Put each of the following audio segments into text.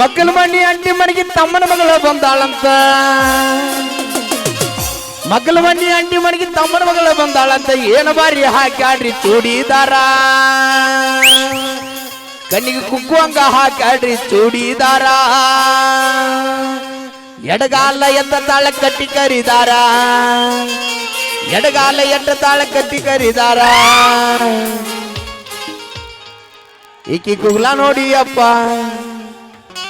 ಮಕ್ಕಳ ಮನಿ ಅಂಟಿ ಮನೆಗೆ ತಮ್ಮನ ಮಗಳ ಬಂದಾಳಂತ. ಮಕ್ಕಳ ಮನಿ ಅಂಟಿ ಮನೆಗೆ ತಮ್ಮನ ಮಗಳ ಬಂದಾಳಂತ. ಏನು ಬಾರಿ ಹಾಕ್ಯಾಡ್ರಿ ಚೂಡಿದಾರ ಕಣ್ಣಿಗೆ ಕುಕ್ಕುವಂಗ ಹಾಕ್ಯಾಡ್ರಿ ಚೂಡಿದಾರ ಎಡಗಾಲ ಎತ್ತ ತಾಳ ಕಟ್ಟಿ ಕರಿದಾರ. ಎಡಗಾಲ ಎಟ್ಟ ತಾಳ ಕಟ್ಟಿ ಕರಿದಾರ. ಈಕಿ ಕುಗ್ಲ ನೋಡಿ ಅಪ್ಪ.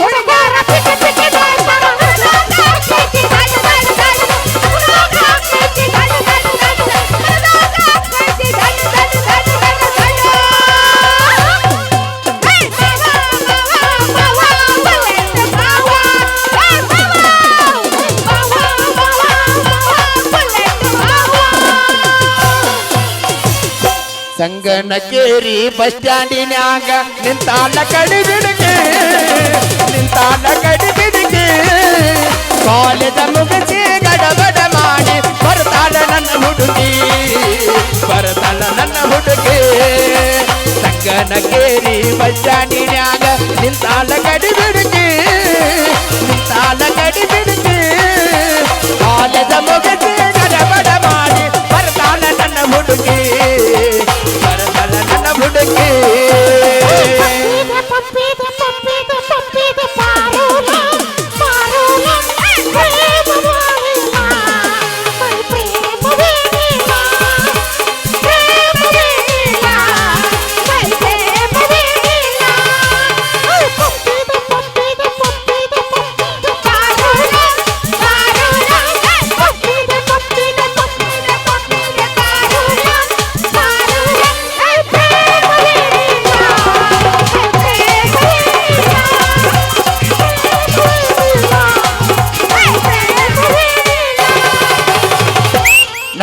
ಹುಡುಗರ ಸಂಗನಕೇರಿ ಬಸ್ ಸ್ಟ್ಯಾಂಡಿನ್ಯಾಗ ನಿಂತಾಲ ಕಡಿ ಬಿಡುಗೆ ನಿಂತಾಲ ಕಡಿ ಬಿಡುಗೆ ಕಾಲೇಜ ಮುಗಿಸಿ ಗಡಬಡ ಮಾಡಿ ಬರ್ತಾಳ ನನ್ನ ಹುಡುಗಿ.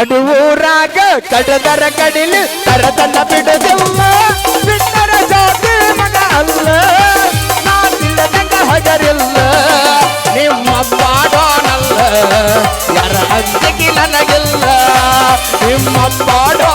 ನಡುವೂರಾಗ ಕಡದರ ಕಡಿಲು ಕರತನ ಬಿಡದಿಲ್ಲ ಬಿಟ್ಟರ ಜಾತಿ ಮಗ ಅಲ್ಲ. ನಾ ತಿಳಿದಂಗ ಹಜರಿಲ್ಲ ನಿಮ್ಮ ಬಾಡೋನಲ್ಲ ಯಾರ ಅಂಜಿಗೆ ನನಗಿಲ್ಲ. ನಿಮ್ಮ ಪಾಡೋನಲ್ಲ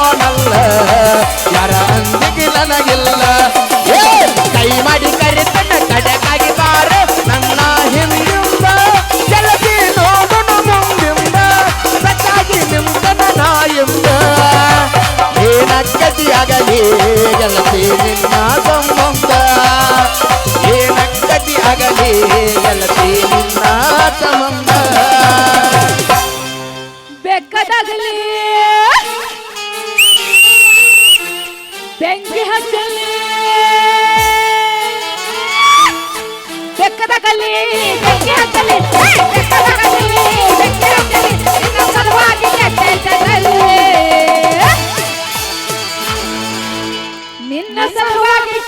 ಬೆಂಕಿ ಹಚ್ಚಲಿ. ಕಲಿ ಬೆಂಕಿ ಹಚ್ಚಲಿ. ಏ, ಬೆಕ್ಕದಾಗಲಿ ಬೆಂಕಿ ನಿನ್ನ ಸಲುವಾಗಿ ಕೆಟ್ಟೈತದಲ್ಲಿ ನಿನ್ನ ಸಲುವಾಗಿ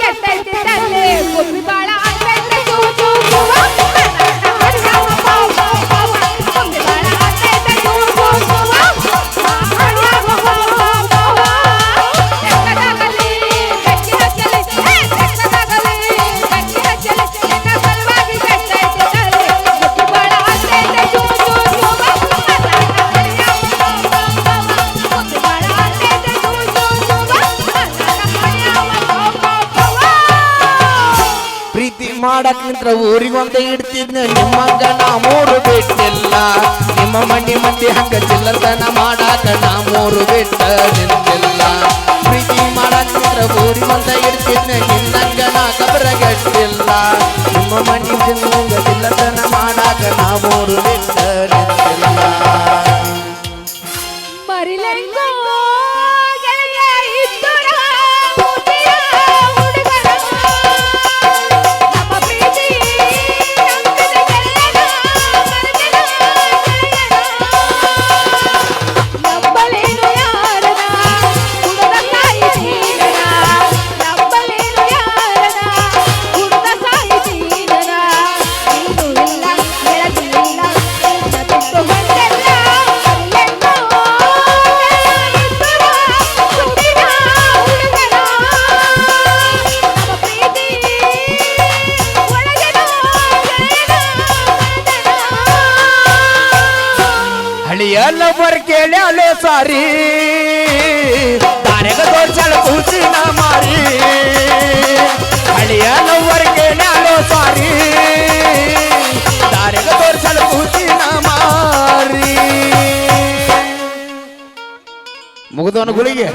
ಮಾಡಕ್ ನಿಂತ್ರ ಊರಿಗೊಂದ ಇಡ್ತಿದ್ನ. ನಿಮ್ಮಂಗ ನಾ ಮೂರು ಬಿಟ್ಟಿಲ್ಲ. ನಿಮ್ಮ ಮಂಡಿ ಮಂದಿ ಹಂಗ ಚಿಲ್ಲತನ ಮಾಡಾಕ ನಾ ಮೂರು ಬಿಟ್ಟ ನಿಂತಿಲ್ಲ ಪ್ರೀತಿ ಮಾಡಕ್ ನಿಂತ್ರ ಒಂದ ಇಡ್ತಿದ್ನ. ನಿನ್ನಂಗ ನಾ ಕಬರಗಟ್ಟಿಲ್ಲ. ನಿಮ್ಮ ಮಂಡಿ ಹಂಗ ಚಿಲ್ಲರ್ತನ ಮಾಡಾಕ ನಾ ಮೂರು ಬಿಟ್ಟ ಸಾರಿ. ದಾರೆಗ ತೋರ್ಸಲ ಕೂಸಿನ ಮಾರಿ. ಹಳಿಯ ಲವರ್ ಕೇಳ್ಯಾಲೋ ಸಾರಿ. ದಾರೆಗ ತೋರ್ಸಲ ಕೂಸಿನ ಮಾರಿ. ಮುಗಿದವನ ಗುಳಿಗೆ.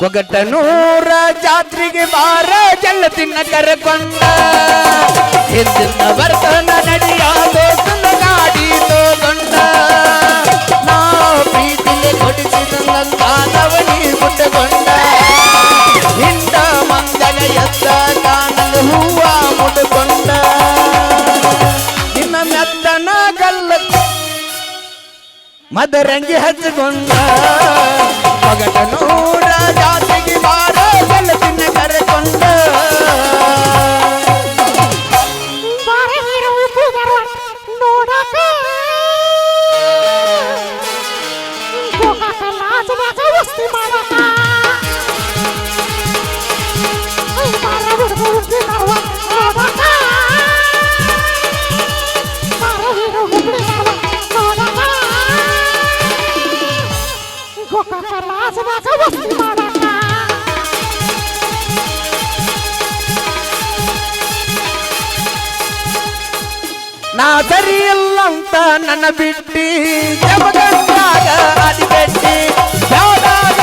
ಕೊಗಟನೂರ ಜಾತ್ರೆಗೆ ಬಾರ ಜಲ್ಲ ತಿನ್ನ ಕರಕೊಂಡ. ಹಿಂದಿನ ಬರ್ತನ ನಡಿಯ ದೋಸ್ತನ ಗಾಡಿ ತೋಗೊಂಡ ನಾ ಪ್ರೀತಿಗೆ ಕೊಡಿಸಿದಂಗಾದವನಿ ಮುಟ್ಟಗೊಂಡ ಹಿಂದ ಮಂಗಲ ಎತ್ತ ಕಾಣಲು ಹೂವ ಮುಟ್ಟಕೊಂಡ. ನಿನ್ನ ಮೆತ್ತನ ಗಲ್ಲ ಮದರಂಗಿ ಹಚ್ಚಿಕೊಂಡ. ಮಗಟನೂರ ಸರಿ ನನ್ನ ಬಿಟ್ಟಿ. ಜಮಗಂಟಾಗ ಅದಿಬೆಟ್ಟಿ ಯಾವಾಗ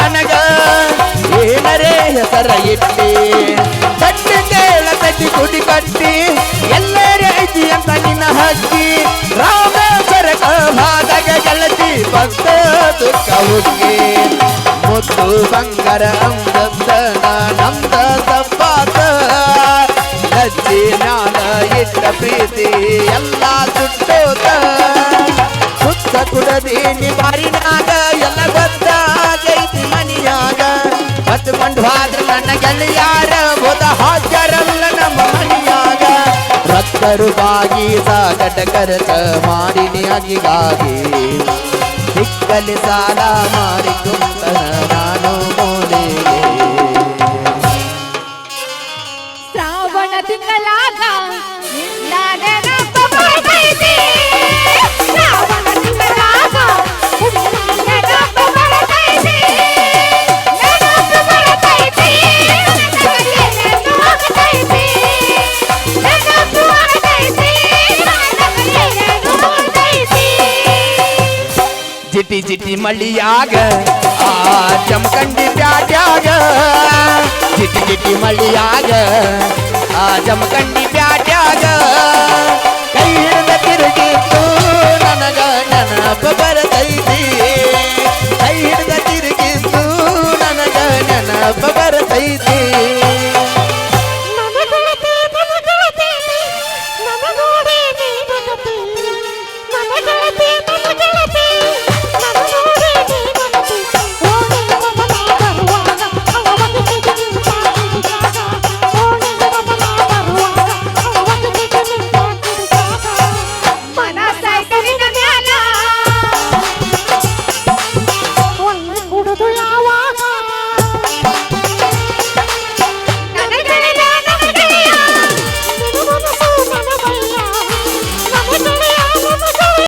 ನನಗ? ಏನರೇ ಹೆಸರ ಇಟ್ಟಿ. ಕಟ್ಟಿ ಕೇಳ ತಟ್ಟಿ ಕುಡಿ ಕಟ್ಟಿ. ಎಲ್ಲರೇ ಐತಿ ಅಂತ ನಿನ್ನ ಹಕ್ಕಿ. ರಾಮೇಶ್ವರ ಭಾದಾಗ ಗೆಳತಿ ಭಕ್ತ ದುಃಖ ಹುಡುಗಿ ಮುತ್ತು ಬಂಗಾರ ಅಂದತ್ತ ನಮ್ದ ಲಜ್ಜಿ ಜ್ಞಾನ ಇಟ್ಟ ಪ್ರೀತಿ ಎಲ್ಲ ಸುಟ್ಟೋತ ಸುತ್ತ ಕುಡದೀನಿ ಬಾರಿನಾಗ ಎಲ್ಲ ಗೊತ್ತಾಗೈತಿ ಮನಿಯಾಗ ಹತ್ಕೊಂಡು ಹೋದ್ರ ನನ್ನ ಗೆಳೆಯಾರ, ಹೋದ ಹಾಜರಲ್ಲ ನಮ್ಮ ಮನಿಯಾಗ. ಭಕ್ತರು ಬಾಗಿ ಸಾಗಟ ಕರೆತ ಮಾಡಿನಿ ಅಗಿಗಾಗಿ. ಸಿಕ್ಕಲಿ ಸಾಲ ಮಾಡಿ ಕುಂತನ ಜಿಟಿ ಮಳಿಯಾಗ, ಆ ಜಮಖಂಡಿ ಪ್ಯಾಟ್ಯಾಗ. ಜಿಟಿ ಜಿಟಿ ಮಳಿಯಾಗ, ಆ ಜಮಖಂಡಿ ಪ್ಯಾಟ್ಯಾಗ. ಕೈ ಹಿಡಿದ ತಿರುಗಿತ್ತು, ನನಗ ನೆನಪ ಬರತೈತಿ.